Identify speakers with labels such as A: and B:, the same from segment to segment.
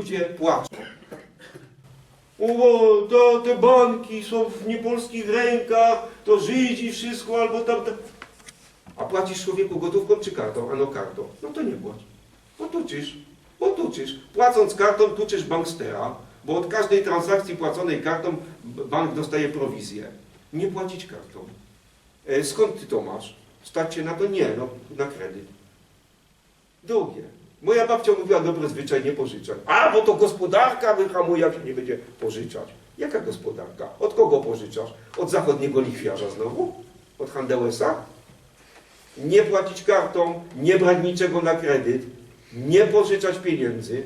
A: ludzie płaczą. O, to te banki są w niepolskich rękach, to Żydzi wszystko, albo tam... tam. A płacisz człowieku gotówką czy kartą? Ano kartą. No to nie płać. Bo tuczysz, bo tuczysz. Płacąc kartą tuczysz bankstera, bo od każdej transakcji płaconej kartą bank dostaje prowizję. Nie płacić kartą. E, skąd ty to masz? Stać się na to? Nie, no na kredyt. Drugie. Moja babcia mówiła dobre zwyczaj nie pożyczać. A, bo to gospodarka wyhamuje, jak się nie będzie pożyczać. Jaka gospodarka? Od kogo pożyczasz? Od zachodniego lichwiarza znowu? Od Handełesa? Nie płacić kartą, nie brać niczego na kredyt, nie pożyczać pieniędzy.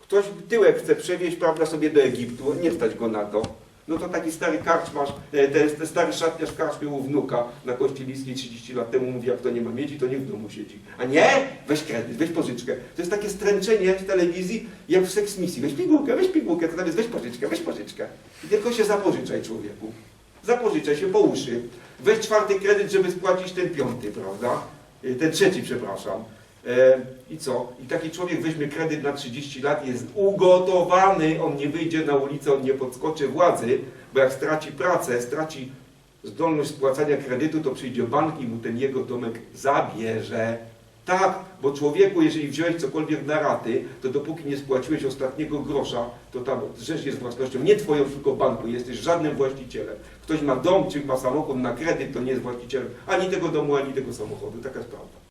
A: Ktoś tyłek chce przewieźć, prawda, sobie do Egiptu, nie stać go na to. No to taki stary karczmarz, e, ten, ten stary szatniarz karczmy u wnuka na Kościeliskiej 30 lat temu mówi, jak to nie ma miedzi, to nie w domu siedzi. A nie, weź kredyt, weź pożyczkę. To jest takie stręczenie w telewizji, jak w seksmisji. Weź pigułkę, weź pigułkę, to tam jest weź pożyczkę, weź pożyczkę. I tylko się zapożyczaj człowieku. Zapożyczaj się po uszy. Weź czwarty kredyt, żeby spłacić ten piąty, prawda? E, Ten trzeci, przepraszam. E, I co? I taki człowiek weźmie kredyt na 30 lat, jest ugotowany, on nie wyjdzie na ulicę, on nie podskoczy władzy, bo jak straci pracę, straci zdolność spłacania kredytu, to przyjdzie bank i mu ten jego domek zabierze. Tak, bo człowieku, jeżeli wziąłeś cokolwiek na raty, to dopóki nie spłaciłeś ostatniego grosza, to ta rzecz jest własnością nie twoją, tylko banku. Jesteś żadnym właścicielem. Ktoś ma dom czy ma samochód na kredyt, to nie jest właścicielem ani tego domu, ani tego samochodu. Taka sprawa.